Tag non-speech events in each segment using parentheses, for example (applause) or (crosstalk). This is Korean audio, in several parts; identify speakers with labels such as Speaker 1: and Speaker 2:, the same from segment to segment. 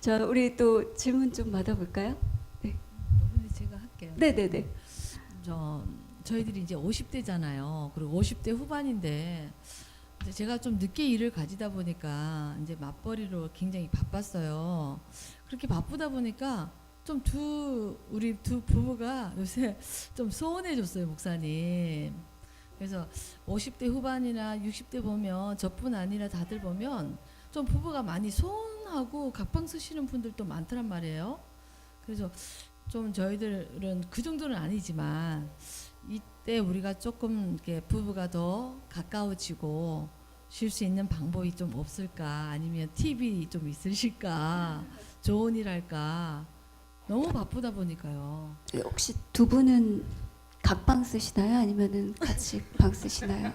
Speaker 1: 자, 우리 또 질문 좀 받아볼까요?
Speaker 2: 이번에 제가 할게요.
Speaker 1: 네, 네, 네.
Speaker 2: 저 저희들이 이제 50대잖아요. 그리고 50대 후반인데 제가 좀 늦게 일을 가지다 보니까 이제 맞벌이로 굉장히 바빴어요. 그렇게 바쁘다 보니까 좀 두 우리 두 부부가 요새 좀 소원해졌어요, 목사님. 그래서 50대 후반이나 60대 보면 저뿐 아니라 다들 보면 좀 부부가 많이 소원하고 각방 쓰시는 분들도 많더란 말이에요. 그래서 좀 저희들은 그 정도는 아니지만 이때 우리가 조금 이렇게 부부가 더 가까워지고 쉴 수 있는 방법이 좀 없을까 아니면 팁이 좀 있으실까 조언이랄까 너무 바쁘다 보니까요.
Speaker 1: 혹시 두 분은 각방 쓰시나요? 아니면은 같이 방 쓰시나요?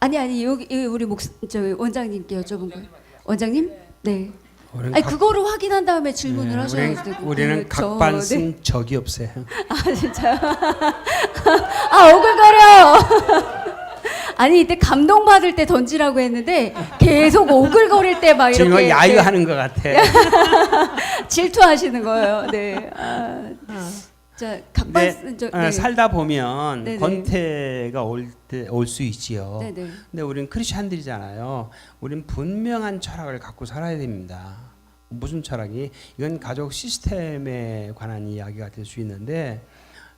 Speaker 1: 아니 아니 여기 여기 우리 목 저기 원장님께 여쭤본 거예요. 원장님? 네.
Speaker 3: 우리는
Speaker 1: 아니
Speaker 3: 각-
Speaker 1: 그거를 확인한 다음에 질문을
Speaker 3: 네,
Speaker 1: 하셔야
Speaker 3: 우리는,
Speaker 1: 되고.
Speaker 3: 우리는
Speaker 1: 네, 저-
Speaker 3: 각반
Speaker 1: 네.
Speaker 3: 쓴 적이 없어요.
Speaker 1: 아 진짜요? (laughs) 아 오글거려. (laughs) 아니 이때 감동 받을 때 던지라고 했는데 계속 오글거릴 때 막
Speaker 3: 지금
Speaker 1: 이렇게 네,
Speaker 3: 야유하는 것 같아. (laughs)
Speaker 1: 질투하시는 거예요. 네. 아, 자 각방
Speaker 3: 근데
Speaker 1: 쓴 적.
Speaker 3: 어, 살다 보면
Speaker 1: 네네.
Speaker 3: 권태가 올 때 올 수 있지요.
Speaker 1: 네네.
Speaker 3: 근데 우리는 크리스천들이잖아요. 우리는 분명한 철학을 갖고 살아야 됩니다. 무슨 철학이? 이건 가족 시스템에 관한 이야기가 될 수 있는데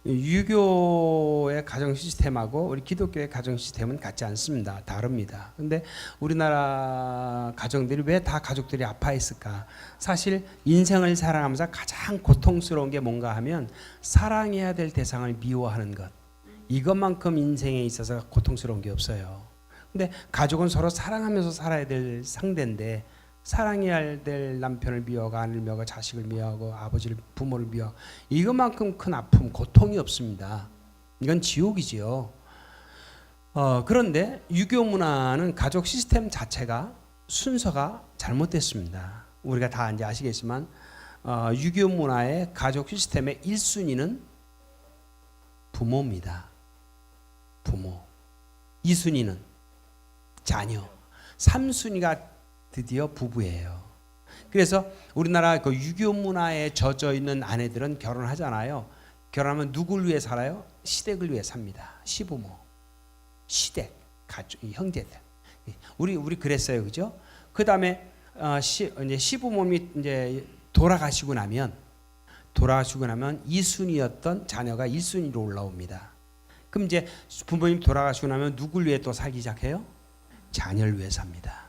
Speaker 3: 유교의 가정 시스템하고 우리 기독교의 가정 시스템은 같지 않습니다. 다릅니다. 근데 우리나라 가정들이 왜 다 가족들이 아파했을까? 사실 인생을 살아가면서 가장 고통스러운 게 뭔가 하면 사랑해야 될 대상을 미워하는 것. 이것만큼 인생에 있어서 고통스러운 게 없어요. 근데 가족은 서로 사랑하면서 살아야 될 상대인데 사랑해야 될 남편을 미워하고 아내를 미워하고 자식을 미워하고 아버지를 부모를 미워 이것만큼 큰 아픔 고통이 없습니다. 이건 지옥이지요. 어, 그런데 유교 문화는 가족 시스템 자체가 순서가 잘못됐습니다. 우리가 다 이제 아시겠지만 어, 유교 문화의 가족 시스템의 1순위는 부모입니다. 부모. 2순위는 자녀. 3순위가 드디어 부부예요. 그래서 우리나라 그 유교 문화에 젖어 있는 아내들은 결혼하잖아요. 결혼하면 누굴 위해 살아요? 시댁을 위해 삽니다. 시부모, 시댁, 가족, 이 형제들. 우리 우리 그랬어요, 그죠? 그 다음에 어, 시 이제 시부모님이 이제 돌아가시고 나면 돌아가시고 나면 2순위였던 자녀가 1순위로 올라옵니다. 그럼 이제 부모님 돌아가시고 나면 누굴 위해 또 살기 시작해요? 자녀를 위해 삽니다.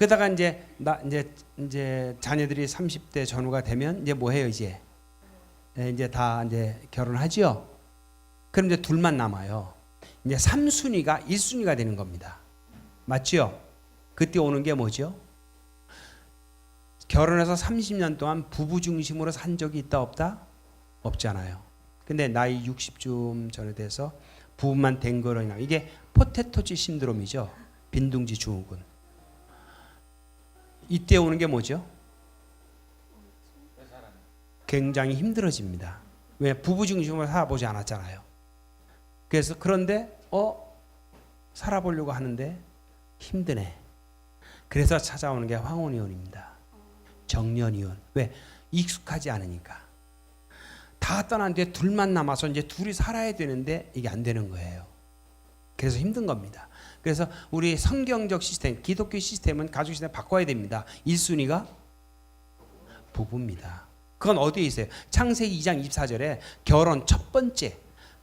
Speaker 3: 그러다가 이제 나 이제 이제 자녀들이 30대 전후가 되면 이제 뭐 해요 이제 예, 이제 다 이제 결혼하지요. 그럼 이제 둘만 남아요. 이제 3순위가 1순위가 되는 겁니다. 맞지요? 그때 오는 게 뭐죠? 결혼해서 30년 동안 부부 중심으로 산 적이 있다 없다? 없잖아요. 근데 나이 60쯤 전에 돼서 부부만 된 거로 인하 이게 포테토치 신드롬이죠. 빈둥지 증후군. 이때 오는 게 뭐죠? 굉장히 힘들어집니다. 왜 부부 중심으로 살아보지 않았잖아요. 그래서 그런데 어 살아보려고 하는데 힘드네. 그래서 찾아오는 게 황혼이혼입니다. 정년이혼. 왜 익숙하지 않으니까. 다 떠난 뒤에 둘만 남아서 이제 둘이 살아야 되는데 이게 안 되는 거예요. 그래서 힘든 겁니다. 그래서 우리 성경적 시스템, 기독교 시스템은 가족 시스템 바꿔야 됩니다. 1순위가 부부입니다. 그건 어디에 있어요? 창세기 2장 24절에 결혼 첫 번째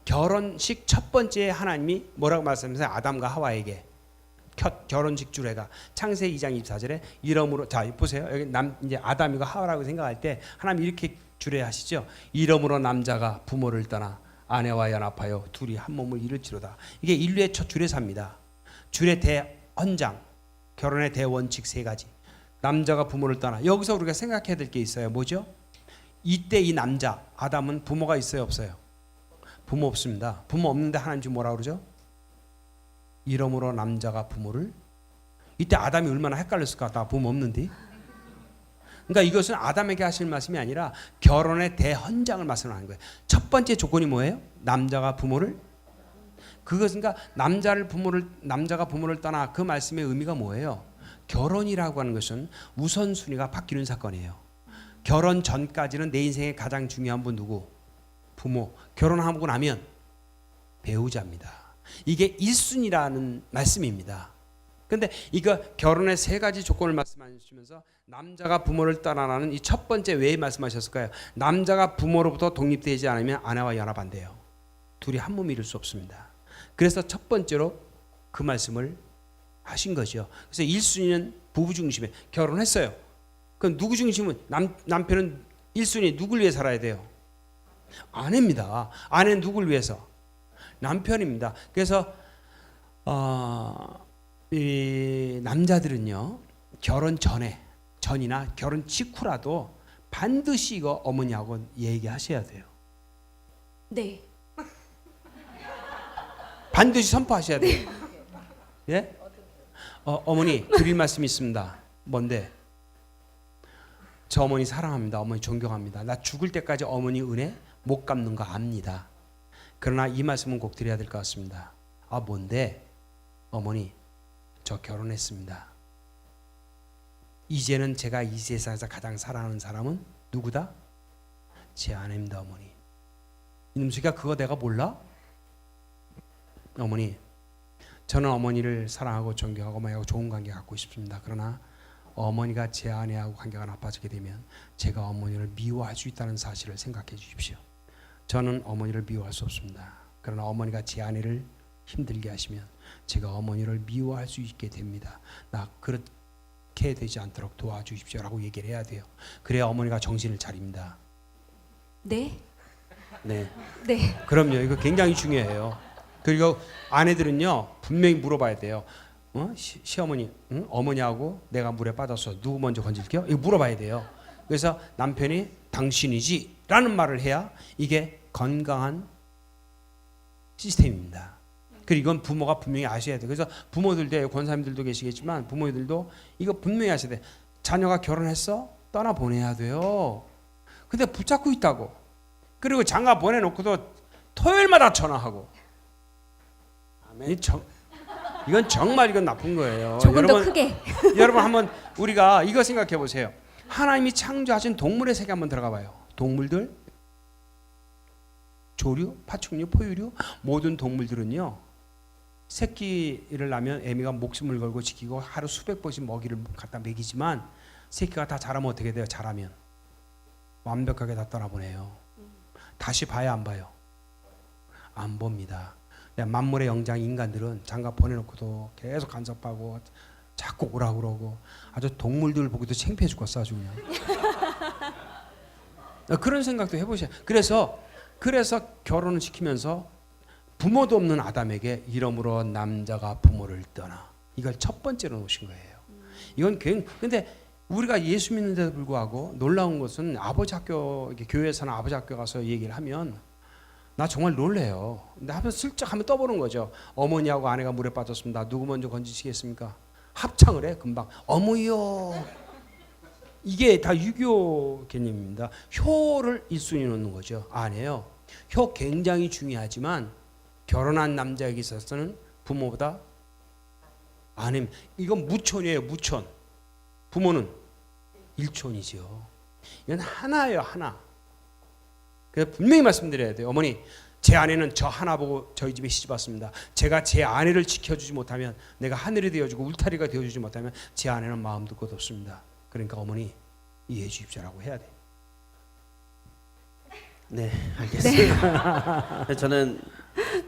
Speaker 3: 결혼식 첫 번째 하나님이 뭐라고 말씀하세요? 아담과 하와에게 겨- 결혼식 주례가 창세기 2장 24절에 이름으로 자 보세요. 여기 남 이제 아담이고 하와라고 생각할 때 하나님 이렇게 주례하시죠. 이름으로 남자가 부모를 떠나 아내와 연합하여 둘이 한 몸을 이룰지로다. 이게 인류의 첫 주례사입니다. 주례 대헌장, 결혼의 대원칙 세 가지. 남자가 부모를 떠나 여기서 우리가 생각해야 될 게 있어요. 뭐죠? 이때 이 남자 아담은 부모가 있어요, 없어요? 부모 없습니다. 부모 없는데 하나님 뭐라 그러죠? 이름으로 남자가 부모를 이때 아담이 얼마나 헷갈렸을까? 나 부모 없는데. 그러니까 이것은 아담에게 하실 말씀이 아니라 결혼의 대헌장을 말씀하는 거예요. 첫 번째 조건이 뭐예요? 남자가 부모를 그것은 그러니까 남자를 부모를 남자가 부모를 떠나 그 말씀의 의미가 뭐예요? 결혼이라고 하는 것은 우선순위가 바뀌는 사건이에요. 결혼 전까지는 내 인생의 가장 중요한 분 누구? 부모. 결혼하고 나면 배우자입니다. 이게 1순위라는 말씀입니다. 근데 이거 결혼의 세 가지 조건을 말씀하시면서 남자가 부모를 떠나라는 이 첫 번째 왜 말씀하셨을까요? 남자가 부모로부터 독립되지 않으면 아내와 연합한대요. 둘이 한 몸이 이룰 수 없습니다. 그래서 첫 번째로 그 말씀을 하신 거죠. 그래서 1순위는 부부 중심에 결혼했어요. 그럼 누구 중심은 남 남편은 1순위 누굴 위해 살아야 돼요? 아내입니다. 아내는 누굴 위해서? 남편입니다. 그래서 어, 이 남자들은요 결혼 전에 전이나 결혼 직후라도 반드시 이거 어머니하고 얘기하셔야 돼요.
Speaker 1: 네.
Speaker 3: 반드시 선포하셔야 돼요. (laughs) 예? 어, 어머니 드릴 말씀이 있습니다. 뭔데? 저 어머니 사랑합니다. 어머니 존경합니다. 나 죽을 때까지 어머니 은혜 못 갚는 거 압니다. 그러나 이 말씀은 꼭 드려야 될 것 같습니다. 아 뭔데? 어머니 저 결혼했습니다. 이제는 제가 이 세상에서 가장 사랑하는 사람은 누구다? 제 아내입니다, 어머니. 이놈 새끼야 그거 내가 몰라? 어머니, 저는 어머니를 사랑하고 존경하고 어머니하고 좋은 관계 갖고 싶습니다. 그러나 어머니가 제 아내하고 관계가 나빠지게 되면 제가 어머니를 미워할 수 있다는 사실을 생각해 주십시오. 저는 어머니를 미워할 수 없습니다. 그러나 어머니가 제 아내를 힘들게 하시면 제가 어머니를 미워할 수 있게 됩니다. 나 그렇게 되지 않도록 도와주십시오라고 얘기를 해야 돼요. 그래야 어머니가 정신을 차립니다.
Speaker 1: 네.
Speaker 3: 네.
Speaker 1: 네.
Speaker 3: 그럼요. 이거 굉장히 중요해요. 그리고 아내들은요 분명히 물어봐야 돼요. 어? 시, 시어머니, 응? 어머니하고 내가 물에 빠졌어. 누구 먼저 건질게요? 이거 물어봐야 돼요. 그래서 남편이 당신이지라는 말을 해야 이게 건강한 시스템입니다. 그리고 이건 부모가 분명히 아셔야 돼요. 그래서 부모들도 권사님들도 계시겠지만 부모들도 이거 분명히 아셔야 돼. 자녀가 결혼했어? 떠나 보내야 돼요. 근데 붙잡고 있다고. 그리고 장가 보내놓고도 토요일마다 전화하고. 이 정, 이건 정말 이건 나쁜 거예요.
Speaker 1: 조금 더
Speaker 3: 여러분,
Speaker 1: 크게. (laughs)
Speaker 3: 여러분 한번 우리가 이거 생각해 보세요. 하나님이 창조하신 동물의 세계 한번 들어가 봐요. 동물들 조류, 파충류, 포유류 모든 동물들은요. 새끼를 낳으면 애미가 목숨을 걸고 지키고 하루 수백 번씩 먹이를 갖다 먹이지만 새끼가 다 자라면 어떻게 돼요? 자라면 완벽하게 다 떠나보내요. 다시 봐야 안 봐요? 안 봅니다. 만물의 영장 인간들은 장가 보내놓고도 계속 간섭하고 자꾸 오라고 그러고 아주 동물들 보기도 창피해 죽겠어 아주 그냥 그런 생각도 해보세요. 그래서 그래서 결혼을 시키면서 부모도 없는 아담에게 이러므로 남자가 부모를 떠나 이걸 첫 번째로 놓으신 거예요. 이건 굉 근데 우리가 예수 믿는데도 불구하고 놀라운 것은 아버지 학교 이렇게 교회에서나 아버지 학교 가서 얘기를 하면 나 정말 놀래요. 근데 한번 슬쩍 한번 떠보는 거죠. 어머니하고 아내가 물에 빠졌습니다. 누구 먼저 건지시겠습니까? 합창을 해 금방 어머요. 이게 다 유교 개념입니다. 효를 1순위 놓는 거죠. 아니에요. 효 굉장히 중요하지만 결혼한 남자에게 있어서는 부모보다 아내 이건 무촌이에요. 무촌. 부모는 일촌이죠. 이건 하나예요. 하나. 그래서 분명히 말씀드려야 돼요. 어머니, 제 아내는 저 하나 보고 저희 집에 시집 왔습니다. 제가 제 아내를 지켜주지 못하면 내가 하늘이 되어주고 울타리가 되어주지 못하면 제 아내는 마음도 끝없습니다. 그러니까 어머니 이해해 주십시오라고 해야 돼.
Speaker 4: 네, 알겠습니다. (laughs) 저는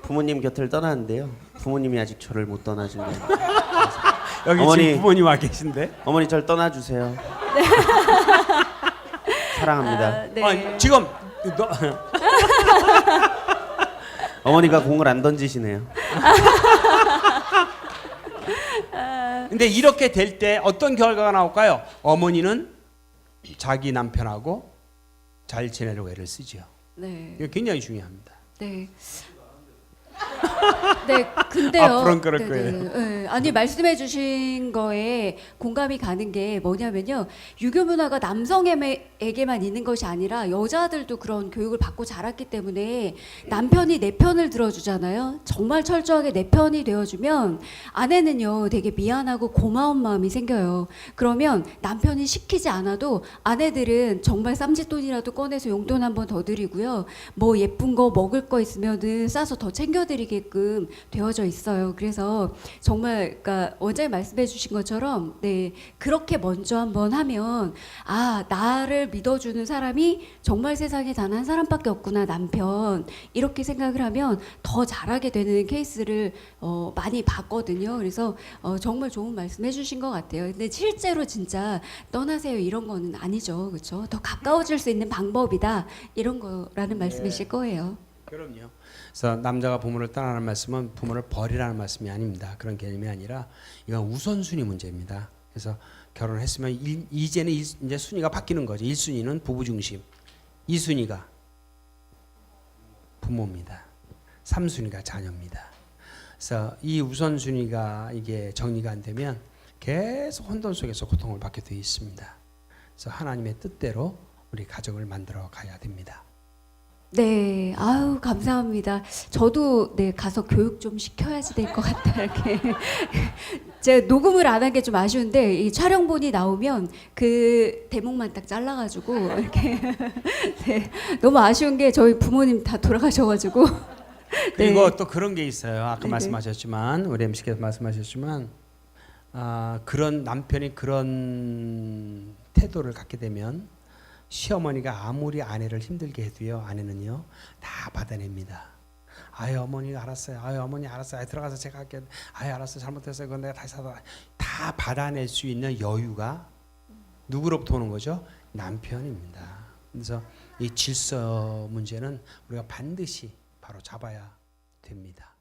Speaker 4: 부모님 곁을 떠났는데요. 부모님이 아직 저를 못 떠나신 거예요. (laughs)
Speaker 3: 여기
Speaker 4: 어머니.
Speaker 3: 지금 부모님 와 계신데.
Speaker 4: 어머니 절 떠나주세요. 사랑합니다.
Speaker 1: 아, 네.
Speaker 3: 아, 지금 너, (laughs)
Speaker 4: 어머니가 공을 안 던지시네요. (laughs)
Speaker 3: 근데 이렇게 될 때 어떤 결과가 나올까요? 어머니는 자기 남편하고 잘 지내려고 애를 쓰죠.
Speaker 1: 네.
Speaker 3: 이거 굉장히 중요합니다.
Speaker 1: 네. 네, 근데요.
Speaker 3: 앞으로는 그럴
Speaker 1: 거예요. 아니 말씀해주신 거에 공감이 가는 게 뭐냐면요. 유교 문화가 남성에게만 있는 것이 아니라 여자들도 그런 교육을 받고 자랐기 때문에 남편이 내 편을 들어주잖아요. 정말 철저하게 내 편이 되어주면 아내는요 되게 미안하고 고마운 마음이 생겨요. 그러면 남편이 시키지 않아도 아내들은 정말 쌈짓돈이라도 꺼내서 용돈 한 번 더 드리고요. 뭐 예쁜 거 먹을 거 있으면은 싸서 더 챙겨드리 게끔 되어져 있어요. 그래서 정말 그러니까 원장님 말씀해 주신 것처럼 네 그렇게 먼저 한번 하면 아 나를 믿어 주는 사람이 정말 세상에 단 한 사람밖에 없구나 남편 이렇게 생각을 하면 더 잘하게 되는 케이스를 어, 많이 봤거든요. 그래서 어, 정말 좋은 말씀 해 주신 것 같아요. 근데 실제로 진짜 떠나세요 이런 거는 아니죠, 그렇죠? 더 가까워질 수 있는 방법이다 이런 거라는 말씀이실 거예요.
Speaker 3: 그럼요. 그래서 남자가 부모를 떠나는 말씀은 부모를 버리라는 말씀이 아닙니다. 그런 개념이 아니라 이건 우선순위 문제입니다. 그래서 결혼했으면 일, 이제는 일, 이제 순위가 바뀌는 거죠. 1순위는 부부 중심. 2순위가 부모입니다. 3순위가 자녀입니다. 그래서 이 우선순위가 이게 정리가 안 되면 계속 혼돈 속에서 고통을 받게 되어 있습니다. 그래서 하나님의 뜻대로 우리 가정을 만들어 가야 됩니다.
Speaker 1: 네, 아유 감사합니다. 저도 네 가서 교육 좀 시켜야지 될 것 같다 이렇게. (laughs) 제가 녹음을 안 한 게 좀 아쉬운데 이 촬영본이 나오면 그 대목만 딱 잘라가지고 이렇게 (laughs) 네, 너무 아쉬운 게 저희 부모님 다 돌아가셔가지고 (laughs)
Speaker 3: 그리고
Speaker 1: 네.
Speaker 3: 또 그런 게 있어요. 아까
Speaker 1: 네네.
Speaker 3: 말씀하셨지만 우리 MC께서 말씀하셨지만 아, 그런 남편이 그런 태도를 갖게 되면 시어머니가 아무리 아내를 힘들게 해도요 아내는요 다 받아냅니다. 아유 어머니 알았어요. 아유 어머니 알았어요. 아유, 들어가서 제가 할게요. 아유 알았어요. 잘못했어요. 그건 내가 다시 사다. 다 받아낼 수 있는 여유가 누구로부터 오는 거죠? 남편입니다. 그래서 이 질서 문제는 우리가 반드시 바로 잡아야 됩니다.